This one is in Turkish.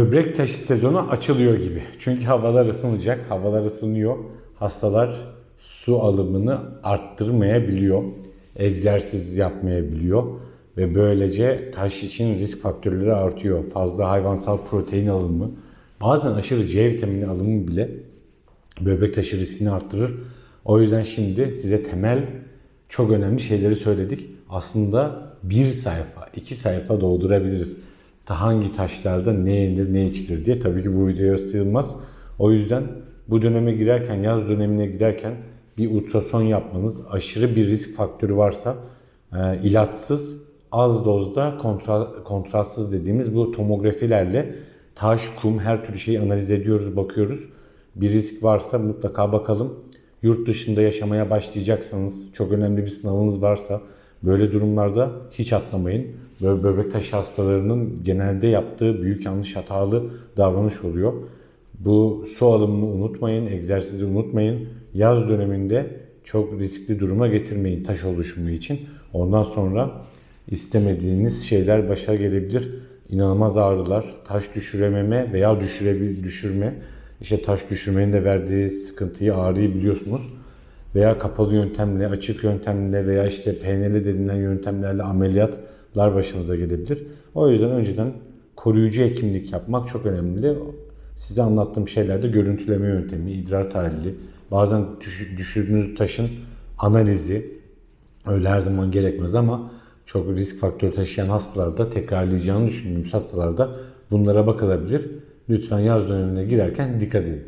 Böbrek taşı sezonu açılıyor gibi. Çünkü havalar ısınacak. Havalar ısınıyor. Hastalar su alımını arttırmayabiliyor. Egzersiz yapmayabiliyor. Ve böylece taş için risk faktörleri artıyor. Fazla hayvansal protein alımı, bazen aşırı C vitamini alımı bile böbrek taşı riskini arttırır. O yüzden şimdi size temel çok önemli şeyleri söyledik. Aslında bir sayfa, iki sayfa doldurabiliriz. Hangi taşlarda ne yenir, ne içilir diye. Tabii ki bu videoya sığmaz. O yüzden bu döneme girerken, yaz dönemine girerken bir ultrason yapmanız, aşırı bir risk faktörü varsa e, ilaçsız, az dozda kontra, kontrastsız dediğimiz bu tomografilerle taş, kum her türlü şeyi analiz ediyoruz, bakıyoruz. Bir risk varsa mutlaka bakalım. Yurt dışında yaşamaya başlayacaksanız, çok önemli bir sınavınız varsa böyle durumlarda hiç atlamayın. Böyle böbrek taşı hastalarının genelde yaptığı büyük yanlış hatalı davranış oluyor. Bu su alımını unutmayın, egzersizi unutmayın. Yaz döneminde çok riskli duruma getirmeyin taş oluşumu için. Ondan sonra istemediğiniz şeyler başa gelebilir. İnanılmaz ağrılar, taş düşürememe veya düşürebil düşürme. İşte taş düşürmenin de verdiği sıkıntıyı, ağrıyı biliyorsunuz. Veya kapalı yöntemle, açık yöntemle veya işte PNL denilen yöntemlerle ameliyatlar başınıza gelebilir. O yüzden önceden koruyucu hekimlik yapmak çok önemli. Size anlattığım şeylerde görüntüleme yöntemi, idrar tahlili, bazen düş- düşürdüğünüz taşın analizi, öyle her zaman gerekmez ama çok risk faktörü taşıyan hastalarda, tekrarlayacağını düşündüğümüz hastalarda bunlara bakılabilir. Lütfen yaz dönemine girerken dikkat edin.